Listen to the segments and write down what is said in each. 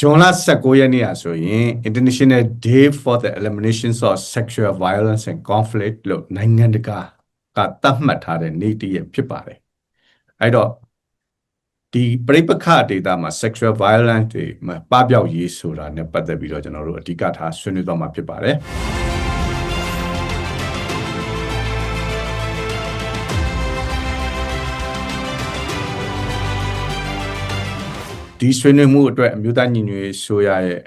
ဂျွန်လ19ရက်နေ့อ่ะဆိုရင် International Day for the Elimination of Sexual Violence and Conflict လို့နိုင်ငံတကာကသတ်မှတ်ထားတဲ့နေ့တည်းဖြစ်ပါတယ်အဲ့တော့ဒီပြိပခဒေတာမှာ sexual violence တွေမှာပပျောက်ရေးဆိုတာနဲ့ပတ်သက်ပြီးတော့ကျွန်တော်တို့အဓိကထားဆွေးနွေးသွားမှာဖြစ်ပါတယ် ဒီဆွေးနွေးမှုအတွက်အမျိုးသားညီညွတ်ရေးဆိုရရဲ့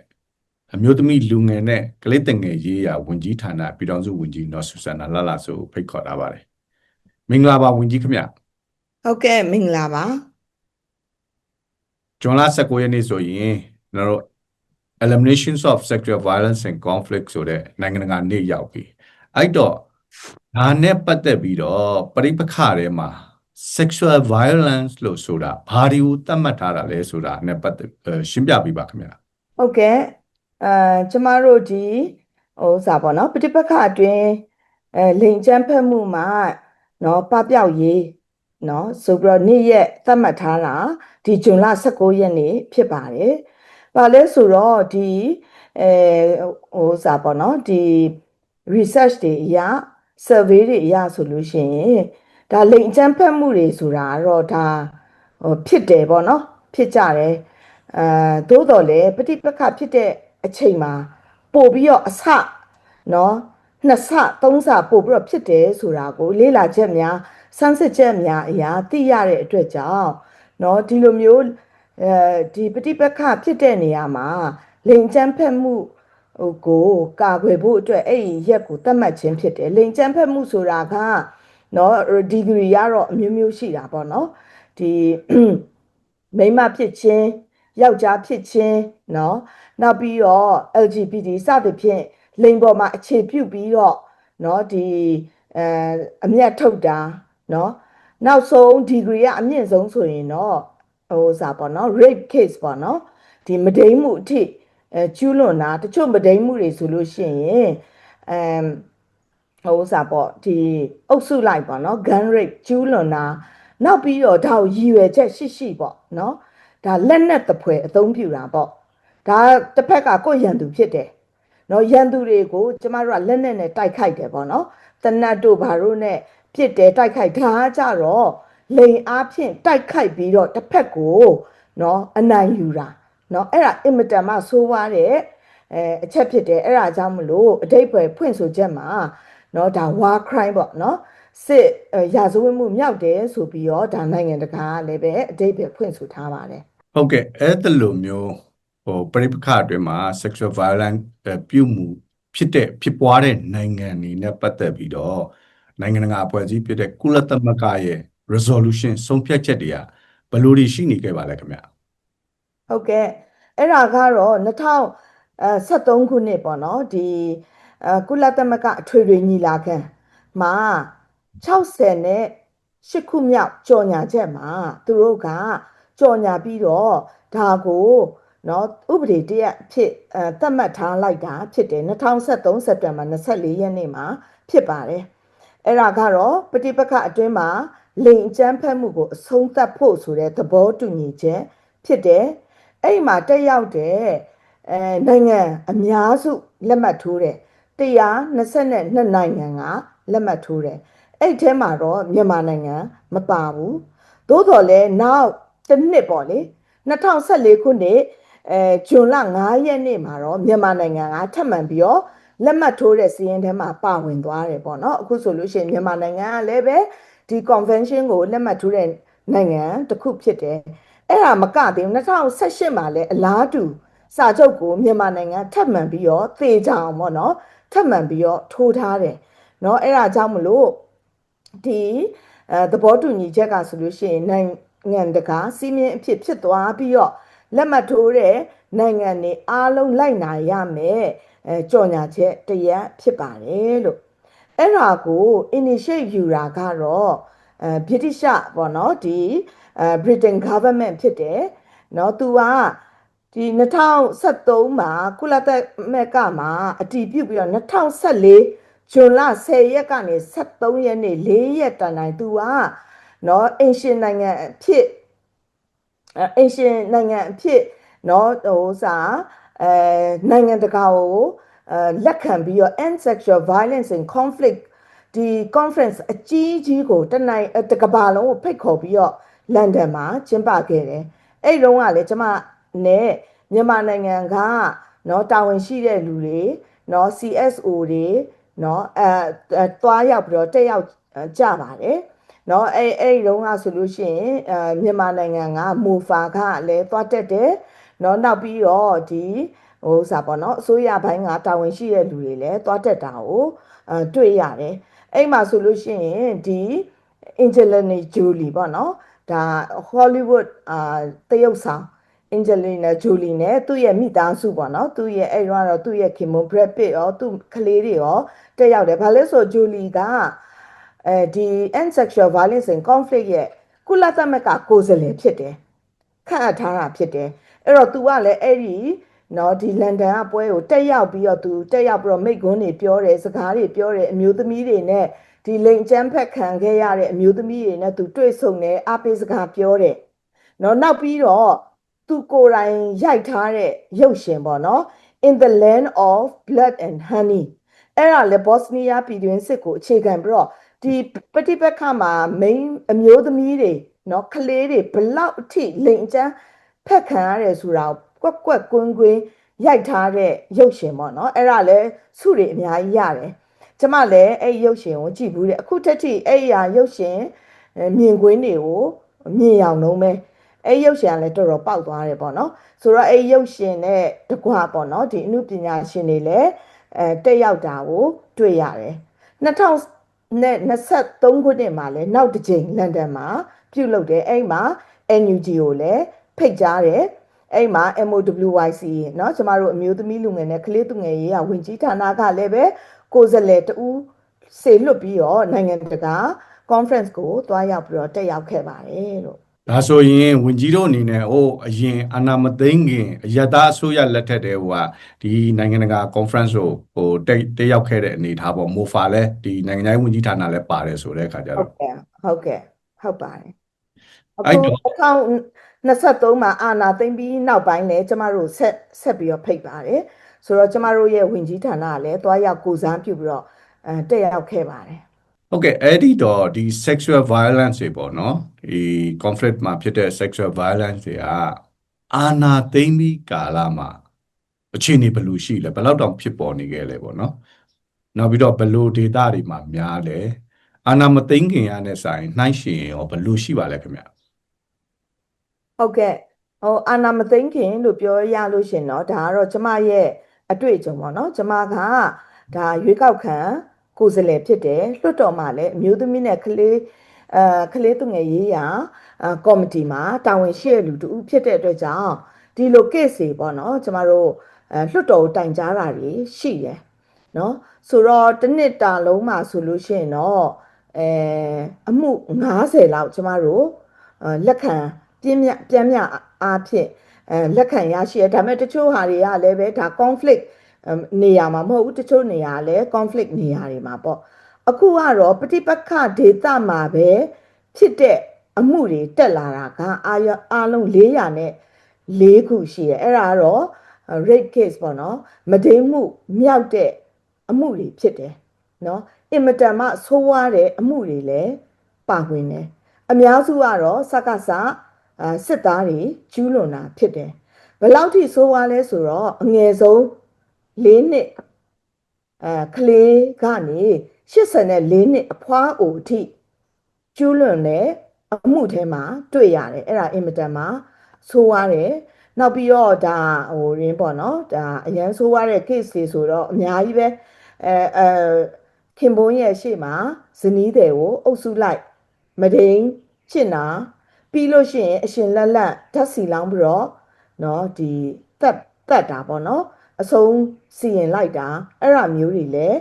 အမျိုးသမီးလူငယ်နဲ့ကလေးတငယ်ရေးရာဝန်ကြီးဌာနပြည်ထောင်စုဝန်ကြီးနော်ဆူဆန်နာလာလာဆိုဖိတ်ခေါ်ထားပါတယ်မင်္ဂလာပါဝန်ကြီးခင်ဗျဟုတ်ကဲ့မင်္ဂလာပါဂျွန်လ19ရက်နေ့ဆိုရင်ကျွန်တော်တို့ eliminations of sexual violence and conflict ဆိုတဲ့နိုင်ငံတကာနေ့ရောက်ပြီအဲ့တော့ဒါနဲ့ပတ်သက်ပြီးတော့ပြိပခထဲမှာ sexual violence လို့ဆိုတာဘာတွေကိုသတ်မှတ်ထားတာလဲဆိုတာနဲ့ပတ်သက်အဲရှင်းပြပေးပါခင်ဗျာဟုတ်ကဲ့အဲကျမတို့ဒီဟိုစာပေါ့နော်ပฏิပက္ခအတွင်းအဲလိန်ကျန်းဖက်မှုမှာနော်ပပျောက်ရေးနော်ဆိုပြီးတော့နေ့ရက်သတ်မှတ်ထားတာဒီဇွန်လ19ရက်နေ့ဖြစ်ပါတယ်။ဘာလဲဆိုတော့ဒီအဲဟိုစာပေါ့နော်ဒီ research တွေအရ survey တွေအရဆိုလို့ရှိရင် ဒါလိန်ကျန်းဖက်မှုတွေဆိုတာကတော့ဒါဟိုဖြစ်တယ်ပေါ့နော်ဖြစ်ကြတယ်အဲသို့တော်လည်းပฏิပက္ခဖြစ်တဲ့အချိန်မှာပို့ပြီးတော့အဆနော်နှစ်ဆသုံးဆပို့ပြီးတော့ဖြစ်တယ်ဆိုတာကိုလေးလာချက်များစမ်းစစ်ချက်များအရာသိရတဲ့အတွက်ကြောင့်နော်ဒီလိုမျိုးအဲဒီပฏิပက္ခဖြစ်တဲ့နေရာမှာလိန်ကျန်းဖက်မှုဟိုကိုကာကွယ်ဖို့အတွက်အဲ့ဒီရက်ကိုသတ်မှတ်ခြင်းဖြစ်တယ်လိန်ကျန်းဖက်မှုဆိုတာက နော်ဒီဂရီကတော့အမျိုးမျိုးရှိတာပေါ့နော်ဒီမိမဖြစ်ချင်းယောက်ျားဖြစ်ချင်းနော်နောက်ပြီးတော့ LGBT စသဖြင့်လိမ်ပေါ်မှာအခြေပြုပြီးတော့နော်ဒီအဲအမျက်ထုတ်တာနော်နောက်ဆုံး degree ကအမြင့်ဆုံးဆိုရင်တော့ဟိုစာပေါ့နော် rape case ပေါ့နော်ဒီမဒိမ်းမှုအထိအဲကျူးလွန်တာတချို့မဒိမ်းမှုတွေဆိုလို့ရှိရင်အမ် ဟိုစာပေါ့ဒီအုပ်စုလိုက်ပေါ့နော် gun rape ကျူးလွန်တာနောက်ပြီးတော့ဒါကိုရည်ရွယ်ချက်ရှိရှိပေါ့နော်ဒါလက်နက်တပွဲအသုံးပြုတာပေါ့ဒါတစ်ဖက်ကကိုယ့်ရန်သူဖြစ်တယ်နော်ရန်သူတွေကိုကျမတို့ကလက်နက်နဲ့တိုက်ခိုက်တယ်ပေါ့နော်တနတ်တို့ဘာတို့နဲ့ပြစ်တယ်တိုက်ခိုက်ဒါကြတော့လိန်အားဖြင့်တိုက်ခိုက်ပြီးတော့တစ်ဖက်ကိုနော်အနိုင်ယူတာနော်အဲ့ဒါအင်မတန်မှဆိုးွားတဲ့အဲအချက်ဖြစ်တယ်အဲ့ဒါကြောင့်မလို့အတိတ်ပဲဖွင့်ဆိုချက်မှာ နော်ဒါ war crime ပေါ့နော်စစ်ရာဇဝတ်မှုမြောက်တယ်ဆိုပြီးတော့ဒါနိုင်ငံတကာကလည်းပဲအတိတ်ပဲဖွင့်ဆိုထားပါတယ်ဟုတ်ကဲ့အဲ့ဒါလိုမျိုးဟိုပြိပခအတွင်းမှာ sexual violence ပြုမှုဖြစ်တဲ့ဖြစ်ပွားတဲ့နိုင်ငံတွေနဲ့ပတ်သက်ပြီးတော့နိုင်ငံတကာအဖွဲ့အစည်းဖြစ်တဲ့ကုလသမဂ္ဂရဲ့ resolution ဆုံးဖြတ်ချက်တွေကဘယ်လိုတွေရှိနေခဲ့ပါလဲခင်ဗျဟုတ်ကဲ့အဲ့ဒါကတော့2013ခုနှစ်ပေါ့နော်ဒီ အကုလသမဂ္ဂအထွေထွေညီလာခံမှာ60နဲ့8ခုမြောက်ကြော်ညာချက်မှာသူတို့ကကြော်ညာပြီးတော့ဒါကိုနော်ဥပဒေတရက်ဖြစ်အဲသတ်မှတ်ထားလိုက်တာဖြစ်တယ်2023စက်တင်ဘာ24ရက်နေ့မှာဖြစ်ပါတယ်အဲ့ဒါကတော့ပฏิပက္ခအတွင်းမှာလိန်အကျန်းဖက်မှုကိုအဆုံးသတ်ဖို့ဆိုတဲ့သဘောတူညီချက်ဖြစ်တယ်အဲ့ဒီမှာတက်ရောက်တဲ့အဲနိုင်ငံအများစုလက်မှတ်ထိုးတယ် 122နိုင်ငံကလက်မှတ်ထိုးတယ်အဲ့ထဲမှာတော့မြန်မာနိုင်ငံမပါဘူးသို့တော်လည်းနောက်တစ်နှစ်ပေါ့လေ2014ခုနှစ်အဲဂျွန်လ9ရက်နေ့မှာတော့မြန်မာနိုင်ငံကထပ်မံပြီးတော့လက်မှတ်ထိုးတဲ့စီးရင်ထဲမှာပါဝင်သွားတယ်ပေါ့နော်အခုဆိုလို့ရှိရင်မြန်မာနိုင်ငံကလည်းပဲဒီ convention ကိုလက်မှတ်ထိုးတဲ့နိုင်ငံတစ်ခုဖြစ်တယ်အဲ့ဒါမကသေးဘူး2018မှာလည်းအလားတူစာချုပ်ကိုမြန်မာနိုင်ငံထပ်မံပြီးတော့သေချာအောင်ပေါ့နော် ထပ်မံပြီးတော့ထိုးထားတယ်เนาะအဲ့ဒါကြောင့်မလို့ဒီအဲသဘောတူညီချက်ကဆိုလို့ရှိရင်နိုင်ငံတကာစီးမြင်အဖြစ်ဖြစ်သွားပြီးတော့လက်မှတ်ထိုးတဲ့နိုင်ငံတွေအားလုံးလိုက်နာရမယ်အဲကြော်ညာချက်တရက်ဖြစ်ပါတယ်လို့အဲ့ဒါကို initiate ယူတာကတော့အဲ British ပေါ့နော်ဒီအဲ Britain government ဖြစ်တယ်เนาะသူက ဒီ2023မှာကုလသမဂ္ဂမှာအတည်ပြုပြီးတော့2014ဇွန်လ10ရက်ကနေ23ရက်နေ့4ရက်တန်တိုင်းသူကနော်အင်ရှင်နိုင်ငံအဖြစ်အင်ရှင်နိုင်ငံအဖြစ်နော်ဟိုစာအဲနိုင်ငံတကာကိုလက်ခံပြီးတော့ end sexual violence and conflict ဒီ conference အကြီးကြီးကိုတနိုင်တကဘာလုံးကိုဖိတ်ခေါ်ပြီးတော့လန်ဒန်မှာကျင်းပခဲ့တယ်။အဲ့ဒီတော့ကလည်းကျမ နဲ့မြန်မာနိုင်ငံကเนาะတာဝန်ရှိတဲ့လူတွေเนาะ CSO တွေเนาะအဲအဲသွားရောက်ပြီးတော့တက်ရောက်အဲကြပါတယ်เนาะအဲ့အဲ့ဒီတော့ကဆိုလို့ရှိရင်အဲမြန်မာနိုင်ငံကမူဖာကလည်းသွားတက်တယ်เนาะနောက်ပြီးတော့ဒီဟိုစာပေါ့เนาะအစိုးရဘိုင်းကတာဝန်ရှိတဲ့လူတွေလည်းသွားတက်တာကိုအဲတွေ့ရတယ်အဲ့မှာဆိုလို့ရှိရင်ဒီ Angelina Jolie ပေါ့နော်ဒါ Hollywood အာတရုတ်ဆောင် Angelina Jolie နဲ့သူ့ရဲ့မိသားစုပေါ့နော်သူ့ရဲ့အဲ့တော့တော့သူ့ရဲ့ခင်မွန် Brad Pitt ရောသူ့ကလေးတွေရောတက်ရောက်တယ်ဘာလဲဆို Jolie ကအဲဒီ end sexual violence and conflict ရဲ့ကုလသမဂ္ဂကိုယ်စားလှယ်ဖြစ်တယ်ခန့်အပ်ထားတာဖြစ်တယ်အဲ့တော့ तू ကလည်းအဲ့ဒီနော်ဒီလန်ဒန်ကပွဲကိုတက်ရောက်ပြီးတော့ तू တက်ရောက်ပြီးတော့မိတ်ကွန်းတွေပြောတယ်စကားတွေပြောတယ်အမျိုးသမီးတွေနဲ့ဒီလိန်ကျန်းဖက်ခံခဲ့ရတဲ့အမျိုးသမီးတွေနဲ့ तू တွေ့ဆုံတယ်အပိစကားပြောတယ်နော်နောက်ပြီးတော့ သူကိုယ်တိုင်ရိုက်ထားတဲ့ရုပ်ရှင်ပေါ့နော် In the Land of Blood and Honey အဲ့ဒါလေဘော့စနီးယားပြည်တွင်းစစ်ကိုအခြေခံပြီးတော့ဒီပဋိပက္ခမှာ main အမျိုးသမီးတွေနော်ကလေးတွေဘလောက်အထိလိန်အကျန်းဖက်ခံရတယ်ဆိုတာကိုကွက်ကွက်ကွင်းကွင်းရိုက်ထားတဲ့ရုပ်ရှင်ပေါ့နော်အဲ့ဒါလဲစုတွေအများကြီးရတယ်ကျမလည်းအဲ့ဒီရုပ်ရှင်ကိုကြည့်ဘူးတဲ့အခုတက်ထိအဲ့ဒီဟာရုပ်ရှင်အဲမြင်ကွင်းတွေကိုမြင်အောင်လုံးပဲ အဲ့ရုပ်ရှင်ကလည်းတော်တော်ပေါက်သွားတယ်ပေါ့နော်ဆိုတော့အဲ့ရုပ်ရှင်နဲ့တကွာပေါ့နော်ဒီအမှုပညာရှင်တွေလည်းအဲတက်ရောက်တာကိုတွေ့ရတယ်2023ခုနှစ်မှာလည်းနောက်တစ်ကြိမ်လန်ဒန်မှာပြုလုပ်တယ်အဲ့မှာ NUG ကိုလည်းဖိတ်ကြားတယ်အဲ့မှာ MOWYC เนาะကျမတို့အမျိုးသမီးလူငယ်နဲ့ကလေးသူငယ်ရေးကဝင်ကြီးဌာနကလည်းပဲကိုယ်စားလှယ်တူစေလွတ်ပြီးတော့နိုင်ငံတကာ conference ကိုတွားရောက်ပြီးတော့တက်ရောက်ခဲ့ပါတယ်လို့ ဒါဆိုရင်ဝင်ကြီးတို့အနေနဲ့ဟိုအရင်အာနာမသိန်းခင်အယက်သားအစိုးရလက်ထက်တည်းဟိုကဒီနိုင်ငံတကာ conference ကိုဟိုတက်တက်ရောက်ခဲ့တဲ့အနေထားပေါ့မိုဖာလဲဒီနိုင်ငံခြားရေးဝန်ကြီးဌာနလည်းပါတယ်ဆိုတဲ့အခါကျဟုတော့တ်ကဲ့ဟုတ်ကဲ့ဟုတ်ပါတယ်အဲ့အခုတော့2023မှာအာနာသိမ့်ပြီးနောက်ပိုင်းလည်းကျမတို့ဆက်ဆက်ပြီးတော့ဖိတ်ပါတယ်ဆိုတော့ကျမတို့ရဲ့ဝင်ကြီးဌာနကလည်းတွားရောက်ကိုစားပြုပြီးတော့အဲတက်ရောက်ခဲ့ပါတယ် ဟုတ်ကဲ့အဲ့ဒီတော့ဒီ sexual violence တွေပေါ့နော်ဒီ conflict မှာဖြစ်တဲ့ sexual violence တွေကအာနာသိမ့်ပြီးကာလမှာအခြေအနေဘယ်လိုရှိလဲဘယ်လောက်တောင်ဖြစ်ပေါ်နေခဲ့လဲပေါ့နော်နောက်ပြီးတော့ဘယ်လိုဒေတာတွေမှာများလဲအာနာမသိမ့်ခင်ရတဲ့ဆိုင်နှိုင်းရှင်ရောဘယ်လိုရှိပါလဲခင်ဗျ ဟုတ်ကဲ့ဟိုအာနာမသိမ့်ခင်လို့ပြောရလို့ရှင်เนาะဒါကတော့ကျမရဲ့အတွေ့အကြုံပေါ့เนาะကျမကဒါရွေးကောက်ခံ ကိုယ်စားလှယ်ဖြစ်တယ်လွှတ်တော်မှာလည်းအမျိုးသမီးနဲ့ကလေးအဲကလေးသူငယ်ရေးရာကော်မတီမှာတာဝန်ရှိတဲ့လူတူဖြစ်တဲ့အတွက်ကြောင့်ဒီလို case တွေပေါ့နော်ကျမတို့လွှတ်တော်ကိုတိုင်ကြားတာတွေရှိရယ်နော်ဆိုတော့တစ်နှစ်တာလုံးမှာဆိုလို့ရှိရင်တော့အဲအမှု90လောက်ကျမတို့လက်ခံပြင်းမြပြန်မြအားဖြင့်အဲလက်ခံရရှိရဒါပေမဲ့တချို့ဟာတွေကလည်းပဲဒါ conflict နေရာမှာမဟုတ်ဘူးတချို့နေရာလည်း conflict နေရာတွေမှာပေါ့အခုကတော့ပဋိပက္ခဒေသမှာပဲဖြစ်တဲ့အမှုတွေတက်လာတာကအာရအားလုံး400နဲ့4ခုရှိတယ်အဲ့ဒါကတော့ rape case ပေါ့နော်မဒိမ်းမှုမြောက်တဲ့အမှုတွေဖြစ်တယ်နော်အင်မတန်မှဆိုးဝါးတဲ့အမှုတွေလည်းပါဝင်တယ်အများစုကတော့စက္ကစအာစစ်သားတွေကျူးလွန်တာဖြစ်တယ်ဘယ်လောက်ထိဆိုးဝါးလဲဆိုတော့အငယ်ဆုံး ၄နှစ်အဲကလေးကနေ84နှစ်အဖွားအိုအထိကျူးလွန်တဲ့အမှုထဲမှာတွေ့ရတယ်အဲ့ဒါအင်မတန်မှဆိုးဝါးတယ်နောက်ပြီးတော့ဒါဟိုရင်းပေါ့နော်ဒါအရန်ဆိုးဝါးတဲ့ case တွေဆိုတော့အများကြီးပဲအဲအဲခင်ပွန်းရဲ့ရှေ့မှာဇနီးတွေကိုအုပ်စုလိုက်မဒိန်ချစ်နာပြီးလို့ရှိရင်အရှင်လက်လက်ဓာတ်စီလောင်းပြီးတော့เนาะဒီတက်တက်တာပေါ့နော် အဆုံးစီရင်လိုက်တာအဲ့ဒါမျိုးတွေလည်း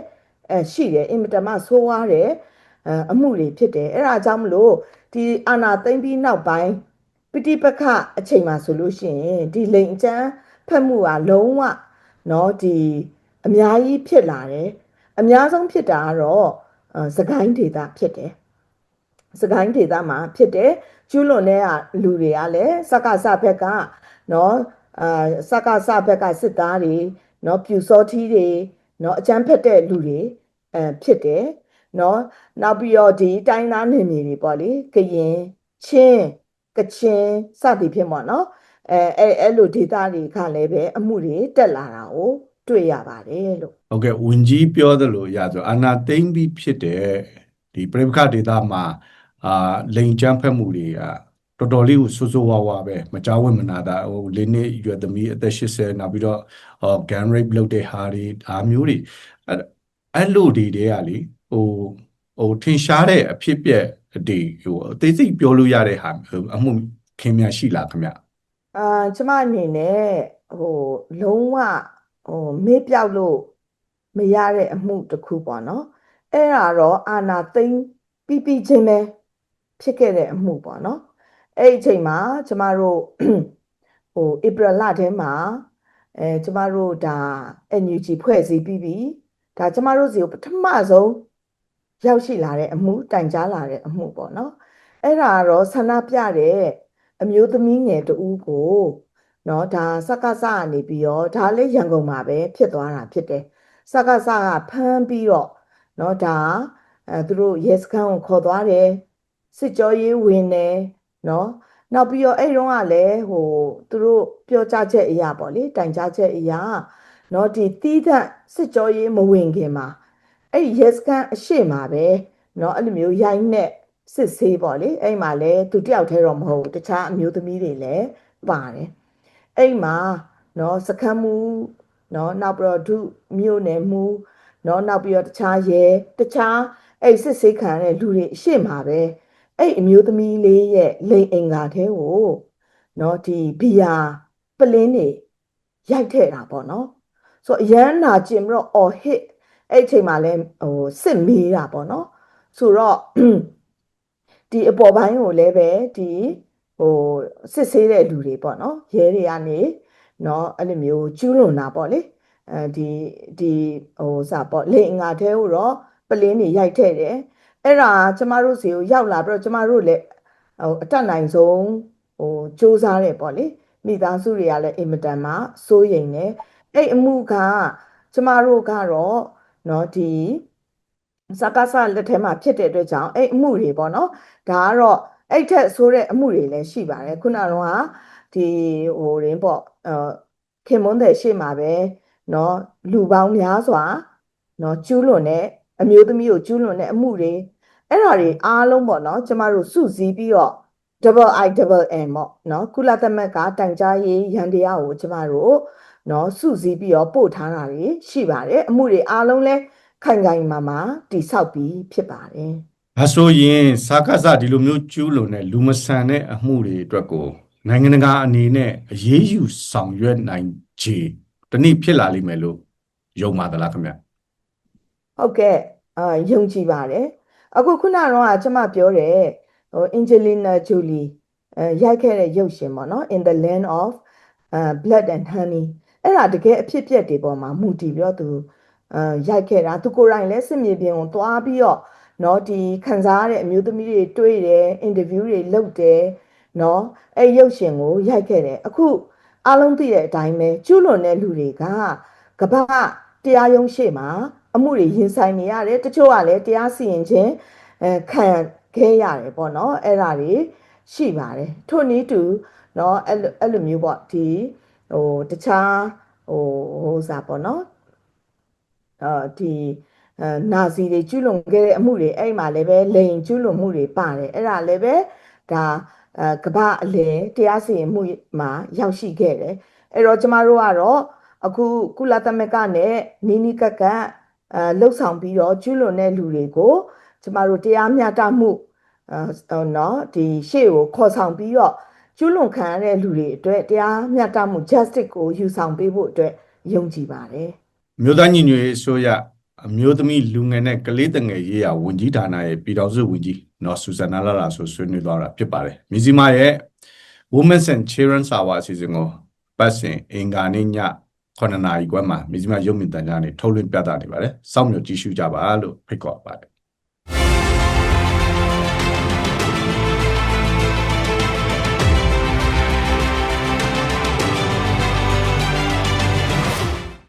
အဲရှိတယ်အင်မတန်မှဆိုးဝါးတယ်အဲအမှုတွေဖြစ်တယ်အဲ့ဒါကြောင့်မလို့ဒီအာနာသိမ့်ပြီးနောက်ပိုင်းပဋိပက္ခအချိန်မှာဆိုလို့ရှိရင်ဒီလိန်အကျန်းဖက်မှုကလုံးဝเนาะဒီအများကြီးဖြစ်လာတယ်အများဆုံးဖြစ်တာကတော့အဲစကိုင်းဒေတာဖြစ်တယ်စကိုင်းဒေတာမှာဖြစ်တယ်ကျူးလွန်တဲ့လူတွေကလည်းစက္ကစဘက်ကနော် အာစကစဘက်ကစစ်သားတွေเนาะပြူစောထီးတွေเนาะအကြမ်းဖက်တဲ့လူတွေအဲဖြစ်တယ်เนาะနောက်ပြီးတော့ဒီတိုင်းသားနေမြေတွေပေါ့လေကရင်ချင်းကချင်စသည်ဖြင့်ပေါ့เนาะအဲအဲအဲ့လိုဒေတာတွေကလည်းပဲအမှုတွေတက်လာတာကိုတွေ့ရပါတယ်လို့ ဟုတ်ကဲ့ဝင်ကြီးပြောသလိုရဆိုအာနာသိမ့်ပြီးဖြစ်တဲ့ဒီပြိပခဒေတာမှာအာလိန်ချမ်းဖက်မှုတွေက တော်တော်လေးကိုဆိုးဆိုးဝါးဝါပဲမကြောက်ဝင့်မနာတာဟိုလေးနှစ်ရွယ်သမီးအသက်80နောက်ပြီးတော့ဟော gan rape လုပ်တဲ့ဟာတွေဒါမျိုးတွေအဲ့အဲ့လိုတွေတွေကလေဟိုဟိုထင်ရှားတဲ့အဖြစ်အပျက်တွေဟိုအသေးစိတ်ပြောလို့ရတဲ့ဟာအမှုခင်များရှိလားခင်ဗျအာကျမအနေနဲ့ဟိုလုံးဝဟိုမေ့ပြောက်လို့မရတဲ့အမှုတစ်ခုပေါ့နော်အဲ့ဒါတော့အာနာသိမ့်ပြီးပြီးချင်းပဲဖြစ်ခဲ့တဲ့အမှုပေါ့နော် အဲ့အချိန်မှာကျမတို့ဟိုဧပြီလထဲမှာအဲကျမတို့ဒါ NUG ဖွဲ့စည်းပြီးပြီဒါကျမတို့စီကိုပထမဆုံးရောက်ရှိလာတဲ့အမှုတိုင်ကြားလာတဲ့အမှုပေါ့နော်အဲ့ဒါကတော့ဆန္ဒပြတဲ့အမျိုးသမီးငယ်တူကိုနော်ဒါစက္ကစကနေပြီးတော့ဒါလည်းရန်ကုန်မှာပဲဖြစ်သွားတာဖြစ်တယ်စက္ကစကဖမ်းပြီးတော့နော်ဒါအဲသူတို့ရဲစခန်းကိုခေါ်သွားတယ်စစ်ကြောရေးဝင်တယ် နော်နောက်ပြီးတော့အဲ့တုန်းကလည်းဟိုသူတို့ပြောကြချက်အရာပေါ့လေတိုင်ကြချက်အရာနော်ဒီတီးသန့်စစ်ကြောရေးမဝင်ခင်မှာအဲ့ဒီ yes ကန်အရှိမှာပဲနော်အဲ့လိုမျိုးရိုင်းနဲ့စစ်ဆေးပေါ့လေအဲ့မှာလည်းသူတယောက်တည်းတော့မဟုတ်တခြားအမျိုးသမီးတွေလည်းပါတယ်အဲ့မှာနော်စကမ်းမှုနော်နောက်ပြီးတော့ဒုမြို့နယ်မှုနော်နောက်ပြီးတော့တခြားရဲတခြားအဲ့စစ်ဆေးခံရတဲ့လူတွေအရှိမှာပဲ အဲ့အမျိုးသမီးလေးရဲ့လိန်အင်္ဂါထဲကိုเนาะဒီဘီယာပလင်းတွေရိုက်ထည့်တာပေါ့နော်ဆိုတော့အရန်နာကျင်ပြီးတော့အော်ဟစ်အဲ့အချိန်မှာလဲဟိုစစ်မေးတာပေါ့နော်ဆိုတော့ ဒီအပေါ်ပိုင်းကိုလည်းပဲဒီဟိုစစ်ဆေးတဲ့လူတွေပေါ့နော်ရဲတွေကနေเนาะအဲ့လိုမျိုးကျူးလွန်တာပေါ့လေအဲဒီဒီဟိုစပေါ့လေငါတဲကိုတော့ပလင်းတွေရိုက်ထည့်တယ် အဲ့ဒါကျမတို့စီကိုရောက်လာပြီးတော့ကျမတို့လည်းဟိုအတက်နိုင်ဆုံးဟိုစူးစမ်းတယ်ပေါ့လေမိသားစုတွေကလည်းအင်မတန်မှစိုးရိမ်နေအဲ့အမှုကကျမတို့ကတော့เนาะဒီ စကားစလက်ထဲမှာဖြစ်တဲ့အတွက်ကြောင့်အဲ့အမှုတွေပေါ့နော်ဒါကတော့အဲ့ထက်ဆိုးတဲ့အမှုတွေလည်းရှိပါတယ်ခုနကတော့ဒီဟိုရင်းပေါ့အဲခင်မွန်းတဲ့ရှေ့မှာပဲเนาะလူပေါင်းများစွာเนาะကျူးလွန်တဲ့ အမျိုးသမီးကိုကျူးလွန်တဲ့အမှုတွေအဲ့ဒါတွေအားလုံးပေါ့နော်ကျမတို့စုစည်းပြီးတော့ double i double n ပေါ့နော်ကုလသမဂ္ဂတိုင်ကြားရေးရန်တရားကိုကျမတို့နော်စုစည်းပြီးတော့ပို့ထားတာတွေရှိပါတယ်အမှုတွေအားလုံးလဲခိုင်ခိုင်မာမာတိဆောက်ပြီးဖြစ်ပါတယ်ဒါဆိုရင်စာကစဒီလိုမျိုးကျူးလွန်တဲ့လူမဆန်တဲ့အမှုတွေအတွက်ကိုနိုင်ငံတကာအနေနဲ့အရေးယူဆောင်ရွက်နိုင်ခြေတနည်းဖြစ်လာလိမ့်မယ်လို့ယုံပါသလားခင်ဗျ ဟုတ်ကဲ့အာယုံကြည်ပါတယ်အခုခုနကတော့ကျမပြောတယ်ဟိုအင်ဂျလီနာဂျူလီအဲရိုက်ခဲ့တဲ့ရုပ်ရှင်ပေါ့နော် In the Land of uh, Blood and Honey အဲ့ဒါတကယ်အဖြစ်အပျက်တွေပေါ်မှာမူတည်ပြီးတော့သူအဲရိုက်ခဲ့တာသူကိုယ်တိုင်လည်းစစ်မြေပြင်ကိုသွားပြီးတော့เนาะဒီခံစားရတဲ့အမျိုးသမီးတွေတွေ့တယ်အင်တာဗျူးတွေလုပ်တယ်เนาะအဲ့ရုပ်ရှင်ကိုရိုက်ခဲ့တယ်အခုအားလုံးသိတဲ့အတိုင်းပဲကျူးလွန်တဲ့လူတွေကကမ္ဘာတရားရုံးရှေ့မှာ အမှုတွေရင်ဆိုင်နေရတယ်တချို့ကလည်းတရားစီရင်ခြင်းအဲခံခဲ့ရတယ်ပေါ့နော်အဲ့ဒါတွေရှိပါတယ်ထို့နည်းတူเนาะအဲ့လိုအဲ့လိုမျိုးပေါ့ဒီဟိုတခြားဟိုဟိုစားပေါ့နော်အာဒီအဲနာဇီတွေကျူးလွန်ခဲ့တဲ့အမှုတွေအဲ့မှာလည်းပဲလိန်ကျူးလွန်မှုတွေပါတယ်အဲ့ဒါလည်းပဲဒါအဲကမ္ဘာအလယ်တရားစီရင်မှုမှာရောက်ရှိခဲ့တယ်အဲ့တော့ကျမတို့ကတော့အခုကုလသမဂ္ဂနဲ့နီးနီးကပ်ကပ် အဲလှုပ်ဆောင်ပြီးတော့ကျွလွန်တဲ့လူတွေကိုကျမတို့တရားမျှတမှုအဲနော်ဒီရှေ့ကိုခေါ်ဆောင်ပြီးတော့ကျွလွန်ခံရတဲ့လူတွေအတွက်တရားမျှတမှု justice ကိုယူဆောင်ပေးဖို့အတွက်ယုံကြည်ပါတယ်မြို့သားညီညွတ်ရေးအစိုးရအမျိုးသမီးလူငယ်နဲ့ကလေးတငယ်ရေးရာဝန်ကြီးဌာနရဲ့ပြည်ထောင်စုဝန်ကြီးနော်ဆူဇန်နာလာလာဆိုဆွေးနွေးသွားတာဖြစ်ပါတယ်မြစီမာရဲ့ Women's and Children's Hour အစီအစဉ်ကိုပတ်စဉ်အင်္ဂါနေ့ည 9နာရီခွဲမှာမြစီမာရုပ်မြင်သံကြားနေထုတ်လွှင့်ပြသနေပါတယ်စောင့်မျှော်ကြည့်ရှုကြပါလို့ဖိတ်ခေါ်ပါတယ်